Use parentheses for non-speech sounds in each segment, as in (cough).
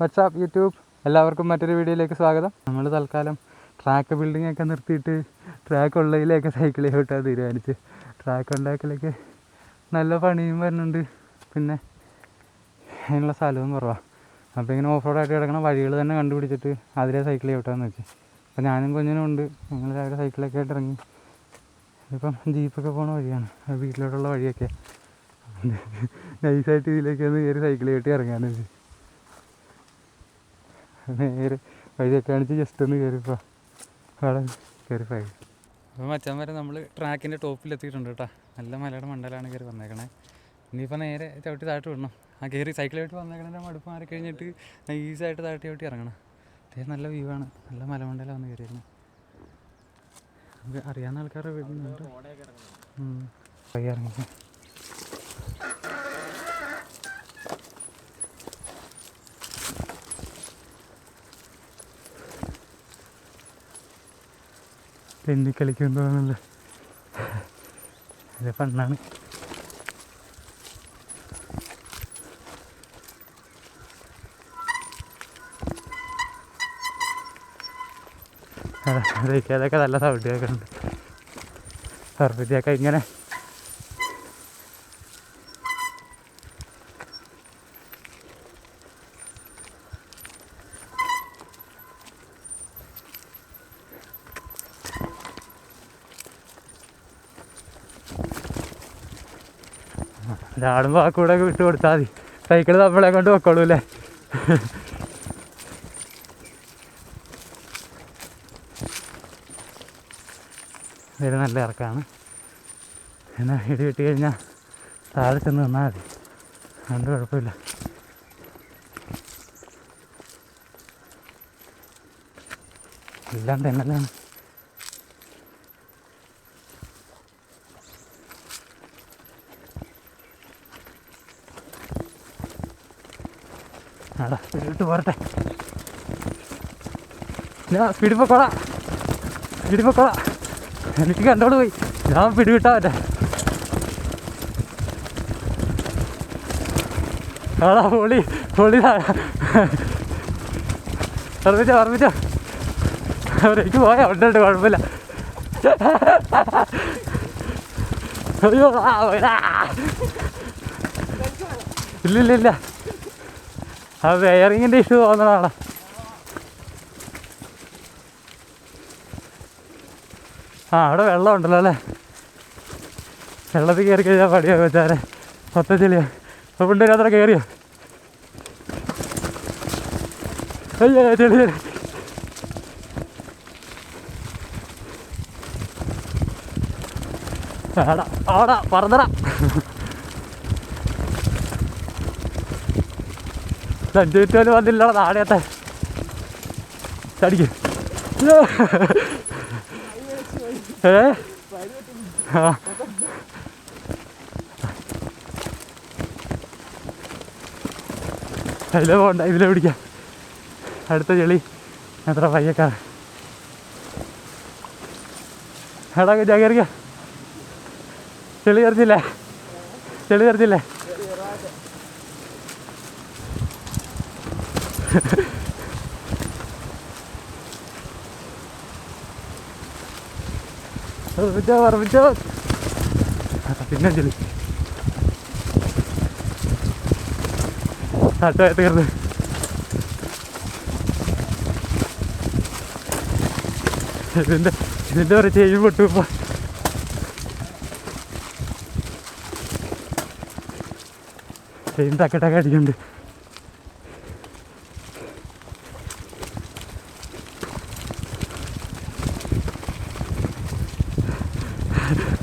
WhatsApp YouTube എല്ലാവർക്കും മറ്റൊരു വീഡിയോയിലേക്ക് സ്വാഗതം. നമ്മൾ തൽക്കാലം ട്രാക്ക് ബിൽഡിംഗ് ഒക്കെ നിർത്തിയിട്ട് ട്രാക്ക് ഉള്ളതിലേക്ക് സൈക്കിൾ ചവിട്ടാൻ തീരുമാനിച്ച്. ട്രാക്ക് ഉണ്ടാക്കലൊക്കെ നല്ല പണിയും വരുന്നുണ്ട്. പിന്നെ അതിനുള്ള സ്ഥലവും കുറവാണ് അപ്പോൾ ഇങ്ങനെ ഓഫ് റോഡായിട്ട് കിടക്കണ വഴികൾ തന്നെ കണ്ടുപിടിച്ചിട്ട് അതിലെ സൈക്കിൾ ചവിട്ടാന്ന് വെച്ച്. അപ്പോൾ ഞാനും കുഞ്ഞിനും ഉണ്ട്. ഞങ്ങൾ രാവിലെ സൈക്കിളൊക്കെ ആയിട്ട് ഇറങ്ങി. ഇപ്പം ജീപ്പൊക്കെ പോണ വഴിയാണ്. വീട്ടിലോട്ടുള്ള വഴിയൊക്കെ. (laughs) നൈസായിട്ട് ഇതിലേക്ക് ഒന്ന് കയറി സൈക്കിൾ കെട്ടി ഇറങ്ങാന്ന് വെച്ച്. നേരെ വഴിയൊക്കെ കാണിച്ച് ജസ്റ്റ് ഒന്ന് കയറിപ്പോ കയറിപ്പോയി അപ്പോൾ മച്ചാൻ വരെ നമ്മൾ ട്രാക്കിന്റെ ടോപ്പിൽ എത്തിയിട്ടുണ്ട് കേട്ടോ നല്ല മലയുടെ മണ്ടലാണ് കയറി വന്നേക്കണേ. ഇനിയിപ്പോൾ നേരെ ചവിട്ടി താഴ്ത്തി വിടണം. ആ കയറി സൈക്കിളായിട്ട് വന്നേക്കണേ മടുപ്പ് മാറി കഴിഞ്ഞിട്ട് ഈസായിട്ട് താഴ്ത്തി ചവിട്ടി ഇറങ്ങണം. അത്യാവശ്യം നല്ല വ്യൂ ആണ്. നല്ല മലമണ്ടലാണ് വന്ന് കയറിയിരുന്നത് നമുക്ക് അറിയാവുന്ന ആൾക്കാരെ വീടുന്നുണ്ട് വഴി ഇറങ്ങി തെന്നി കളിക്കും തോന്നുന്നുണ്ട് അത് ഫണ്ണാണ് അതൊക്കെ അതൊക്കെ നല്ല സൗണ്ട് കേൾക്കുന്നുണ്ട്. സർവീസിയൊക്കെ ഇങ്ങനെ ചാടുമ്പോൾ ആ കൂടെ വിട്ട് കൊടുത്താൽ മതി. സൈക്കിൾ നമ്മളെ കൊണ്ട് വെക്കോളൂ അല്ലേ ഇത് നല്ല ഇറക്കമാണ് എന്നാൽ ഇടി കിട്ടി കഴിഞ്ഞാൽ താഴെ ചെന്ന് നിന്നാൽ മതി. അതുകൊണ്ട് കുഴപ്പമില്ല. എല്ലാം തെന്നലാണ് ആടാ സ്പീഡ് പോരട്ടെ ഞാൻ സ്പീഡ് പൊക്കോളാം സ്പീഡ് പൊക്കോളാം എനിക്ക് കണ്ടോട് പോയി. ഞാൻ പിടിവിട്ടാ പറ്റേ ആടാ പൊളി പൊളി ഓർമ്മിച്ചോ ഓർമ്മിച്ചോ? അവരേക്ക് പോയാ ഉണ്ട് കുഴപ്പമില്ല. അയ്യോ ഇല്ല ഇല്ല. ആ വെയറിങ്ങിന്റെ ഇഷ്യൂ തോന്നുന്നതാണ് ആ അവിടെ വെള്ളം ഉണ്ടല്ലോ അല്ലേ? വെള്ളത്തിൽ കയറി കഴിഞ്ഞാൽ പടിയോ വെച്ചാൽ മൊത്തം ചെളിയോ. അപ്പോൾ ഉണ്ട് അത്ര കയറിയോ? അയ്യോ ചെളി ചെളി. ആടാ ആടാ പറന്നടാ. അഞ്ച് മിനിറ്റ് പോലും വന്നില്ലടാ നാടകത്തെ ചടിക്ക് ഏ? ആ. അതിലെ പോണ്ട ഇതിലെ പിടിക്കാം. അടുത്ത ചെളി. എത്ര പയ്യക്കാർ എടാ കയറിക്ക. ചെളി തെറിച്ചില്ലേ? ചെളി തെറിച്ചില്ലേ? ഓർമ്മിച്ചോ പിന്നെ ചെളി ആട്ടോ തീർന്ന്. ഇതിന്റെ ഇതിന്റെ ഒരു ചെവി പൊട്ടു ഇപ്പൊ. ചെയിൻ അടിക്കുന്നുണ്ട്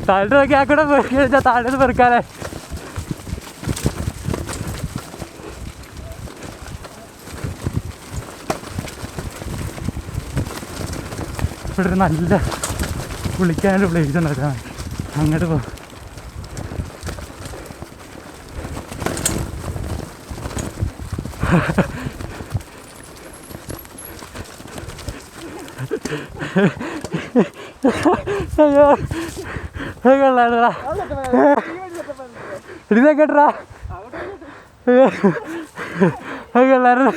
താഴെ നോക്കി ആ കൂടെ പോയി കഴിഞ്ഞാൽ താഴെ പെറുക്കാനേ ഇവിടെ ഒരു നല്ല കുളിക്കാനൊരു പ്ലേസ് ഉണ്ട് കേട്ടോ. അങ്ങോട്ട് പോ. (laughs) അയ്യോ. കൊള്ളാടാ ഇടിനെ കേട്ടടാ. കൊള്ളായിരുന്നു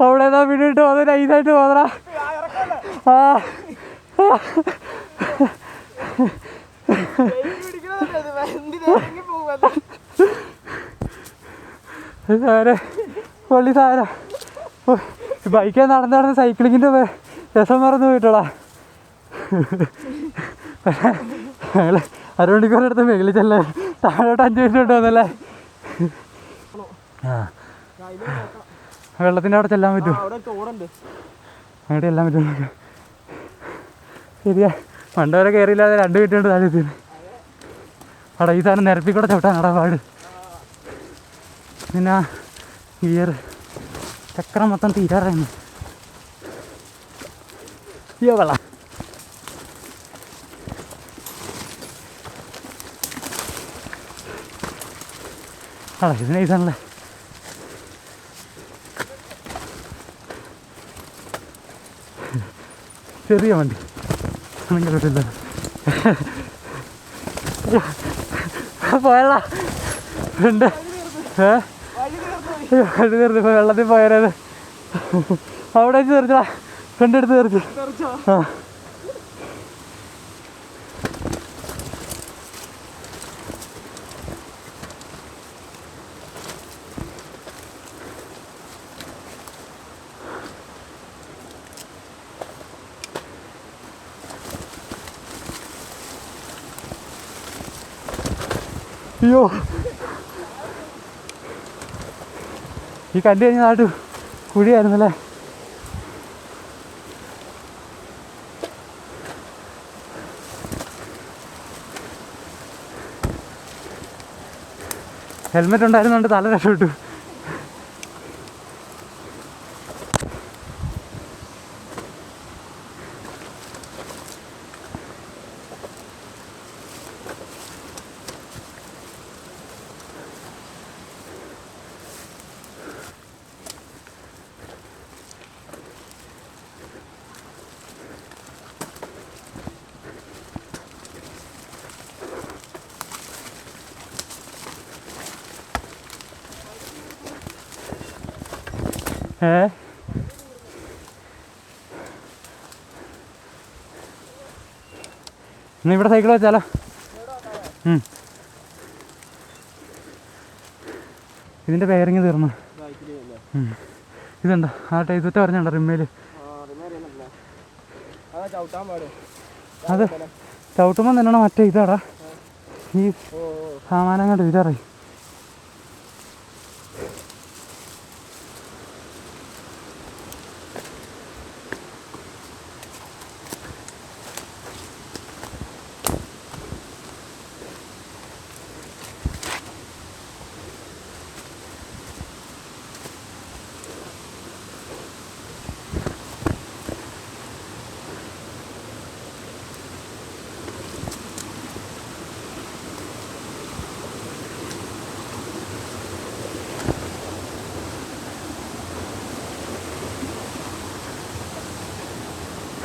അവിടെ ഏതാ പിന്നിട്ട് പോകുന്നത് നൈസായിട്ട് പോകണ ആ. പൊള്ളി സാരം ബൈക്കിൽ നടന്ന് നടന്ന് സൈക്ലിങ്ങിന്റെ രസം മറന്നു പോയിട്ടോടാ. ഞങ്ങൾ അരമണിക്കൂർ എടുത്ത് മേളിൽ ചെല്ലാൻ താഴോട്ട് അഞ്ച് മിനിറ്റ് കൊണ്ടുവന്നല്ലേ ആ. വെള്ളത്തിന്റെ അവിടെ ചെല്ലാൻ പറ്റുമോ? അവിടെ ചെല്ലാൻ പറ്റും ശരിയാ. മണ്ടവരെ കയറിയില്ലാതെ രണ്ട് മിനിറ്റ് കൊണ്ട് താഴെ എത്തിയത്. അവിടെ ഈ സാധനം നിരപ്പിക്കൂടെ ചവിട്ടാനടാ പാട്. പിന്നെ ഗിയർ. ചക്രം മൊത്തം തീരാറായിരുന്നു അയ്യോ വെള്ളം ആ ഇത് നൈസാണല്ലേ ചെറിയ വണ്ടി. പറ്റില്ല പോയടാ ഉണ്ട്. ഏ? കണ്ടു തീർന്നു. വെള്ളത്തിൽ പോയത് അവിടെ വെച്ച് തെറിച്ചടാ ഫ്രണ്ട് എടുത്ത് തെറിച്ചു. ആ. അയ്യോ. ഈ കണ്ടു കഴിഞ്ഞ നാട്ടു കുഴിയായിരുന്നല്ലേ? ഹെൽമെറ്റ് ഉണ്ടായിരുന്നുകൊണ്ട് തല രക്ഷപ്പെട്ടു. ഏ? എന്നാ ഇവിടെ സൈക്കിൾ വെച്ചാലോ? ഇതിന്റെ ഇതിന്റെ ബെയറിങ് തീർന്നു. ഇതുണ്ടോ ആ ടൈസറ്റ് പറഞ്ഞുണ്ടോ റിമ്മേൽ ആ, റിമ അറിയുന്നില്ല. അതാ ചവിട്ടുമ്പോൾ തന്നെയാണ് മറ്റേ ഇതാടാ. ഈ. സാമാനം കണ്ട് ഇതറി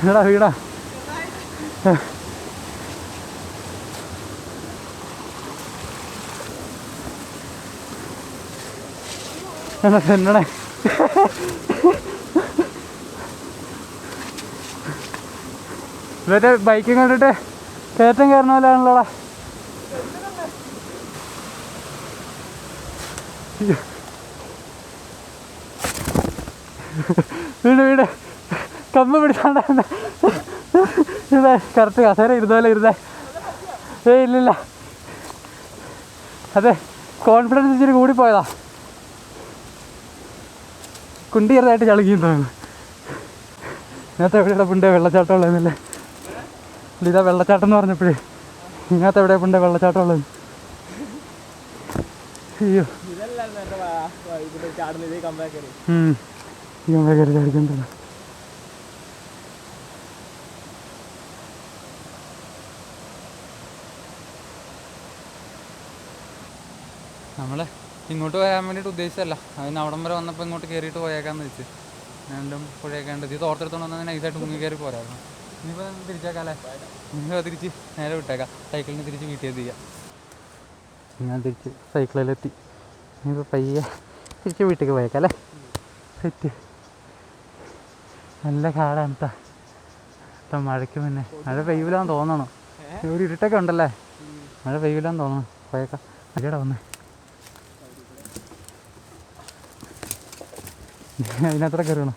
എടാ വീടാ. എന്നാ ചെന്നണേ ഇവരുടെ ബൈക്കും കണ്ടിട്ട് കയറ്റം കയറണ പോലെയാണല്ലോടാ വീട് വീട്. കമ്പ് പിടിച്ചാണ്ട ഇതേ കറക്റ്റ് കസേര ഇരുന്നോലെ ഇരുന്നേ. ഏ ഇല്ലില്ല അതെ കോൺഫിഡൻസ് ഇച്ചിരി കൂടിപ്പോയതാ. കുണ്ടി ചെറുതായിട്ട് തോന്നുന്നു. ഇങ്ങനത്തെ എവിടെയുള്ള പുണ്ടേ വെള്ളച്ചാട്ടം ഉള്ളതെന്നല്ലേ? ഇതാ വെള്ളച്ചാട്ടം എന്ന് പറഞ്ഞപ്പോഴേ. ഇങ്ങനത്തെ എവിടെ പുണ്ടേ വെള്ളച്ചാട്ടം ഉള്ളത്? അയ്യോ. ഈ നമ്മളെ കയറി ചാടിക്കൊണ്ടിരുന്നു. നമ്മൾ ഇങ്ങോട്ട് വരാൻ വേണ്ടിയിട്ട് ഉദ്ദേശിച്ചല്ല അതിന് അവിടം വരെ വന്നപ്പോൾ ഇങ്ങോട്ട് കയറിയിട്ട് പോയേക്കാന്ന് വെച്ച് രണ്ടും പുഴയൊക്കെ ഇത് തോർത്തെടുത്തോണ്ട് വന്നാൽ നൈസായിട്ട് മുങ്ങി കയറി പോരായിരുന്നു. ഇനിയിപ്പോൾ തിരിച്ചേക്കാല്ലേ ഇനിയിപ്പോൾ തിരിച്ച് നേരെ വിട്ടേക്കാം. സൈക്കിളിന് തിരിച്ച് വീട്ടിൽ എത്തിക്കാം ഞാൻ തിരിച്ച് സൈക്കിളിലെത്തി. ഇനിയിപ്പോൾ പയ്യെ തിരിച്ച് വീട്ടിലേക്ക് പോയേക്കാം അല്ലേ? സെറ്റ്. നല്ല കാടാണ് ഇപ്പം മഴയ്ക്ക് മുന്നേ. മഴ പെയ്യൂലാന്ന് തോന്നണം. ഒരു ഇരുട്ടൊക്കെ ഉണ്ടല്ലേ? മഴ പെയ്യൂലാന്ന് തോന്നണം. പോയേക്കാം. അല്ലേടാ വന്നേ. (laughs) അതിനകത്തൂടെ കയറണം.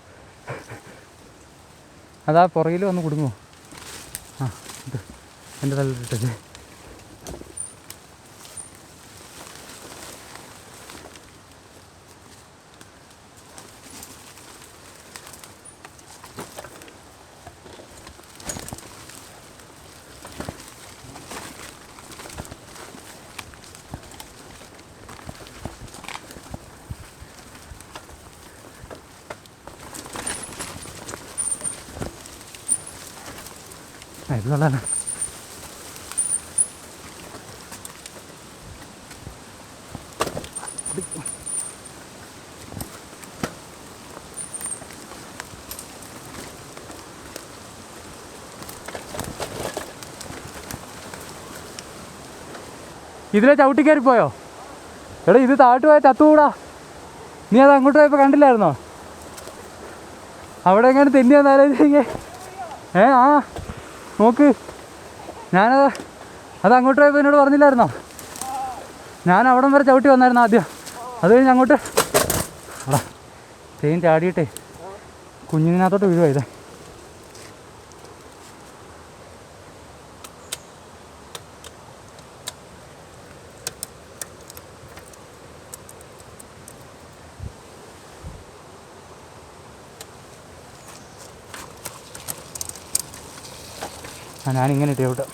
അതാ പുറകിൽ വന്ന് കുടുങ്ങുമോ ആ എന്റെ തലയിലിട്ടത്. കൊള്ളാലോ ഇതിലെ ചവിട്ടി കയറി പോയോ എടാ ഇത് താഴ്ത്തു പോയ ചത്തുകൂടാ. നീ അത് അങ്ങോട്ട് പോയപ്പോൾ കണ്ടില്ലായിരുന്നോ? അവിടെ എങ്ങനെ ആലോചിച്ചേ ഏ ആ. നോക്ക്. ഞാനത് അത് അങ്ങോട്ട് പോയപ്പോൾ എന്നോട് പറഞ്ഞില്ലായിരുന്നോ? ഞാൻ അവിടം വരെ ചവിട്ടി വന്നായിരുന്നു ആദ്യം. അത് കഴിഞ്ഞ് അങ്ങോട്ട്. അടാ തേൻ ചാടിയിട്ടേ. കുഞ്ഞിനകത്തോട്ട് വീഴുവാ ഇതേ. ഞാനിങ്ങനെ ഇട്ടേ വിട്ടോ.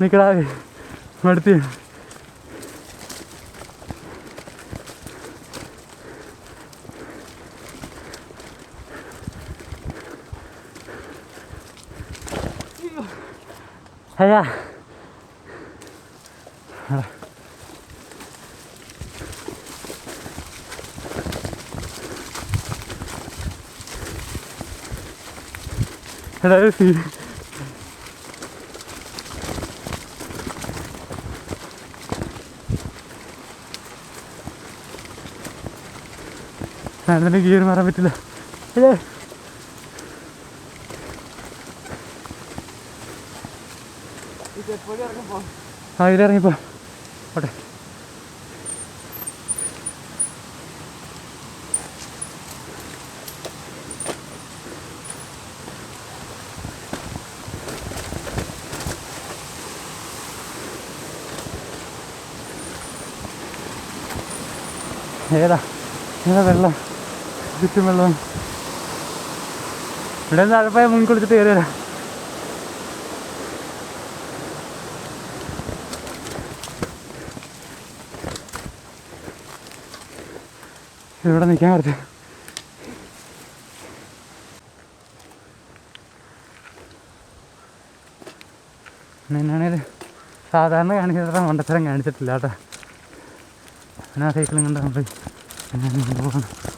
നിക്കടാ മടുത്തി അയ്യാ എടാ സീ അതിന്റെ ഗിയർ മാറാൻ പറ്റില്ല. അല്ലേ ആ ഇതിലിറങ്ങിപ്പോ ഓട്ടെ ഏതാ? ഏതാ വെള്ളം. ചുറ്റും വെള്ളം ഇവിടെ നിന്ന് അഴപ്പായ മുൻകുളിച്ചിട്ട് കയറി വരാം. ഇവിടെ നിൽക്കാൻ കുറച്ച് നിന്നാണേൽ സാധാരണ കാണിച്ചിട്ട് മണ്ടത്തരം കാണിച്ചിട്ടില്ല കേട്ടോ. ഞാൻ സൈക്കിളും കണ്ട്. നമ്മൾ പോകണം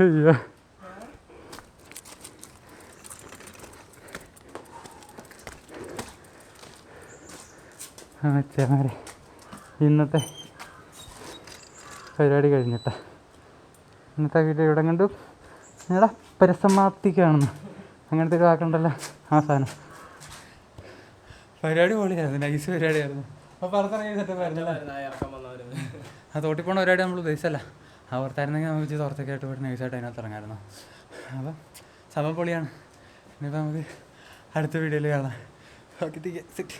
അയ്യോ അച്ഛമാരെ ഇന്നത്തെ പരിപാടി കഴിഞ്ഞിട്ട. ഇന്നത്തെ വീഡിയോ ഇവിടെ കണ്ടു. ഞങ്ങളുടെ പരസമാപ്തിക്കാണെന്ന്. അങ്ങനത്തെ ഒരു വാക്കുണ്ടല്ലോ. ആ സാധനം. പരിപാടി പൊളിയായിരുന്നു. നൈസ് പരിപാടിയായിരുന്നു. അപ്പോൾ പറഞ്ഞ സെറ്റപ്പ് ആയിരുന്നല്ലേ ആ തോട്ടിപ്പോണ പരിപാടി നമ്മൾ ഉദ്ദേശിച്ചല്ല ആ ഓർത്തായിരുന്നെങ്കിൽ നമുക്ക് ഇച്ചിരി തുറത്തൊക്കെ ആയിട്ട് പോയിട്ട് നൈസായിട്ട് അതിനകത്ത് ഇറങ്ങാമായിരുന്നു. അപ്പം സംഭവം പൊളിയാണ്. ഇനിയിപ്പോൾ നമുക്ക് അടുത്ത വീഡിയോയിൽ കാണാം. Okay set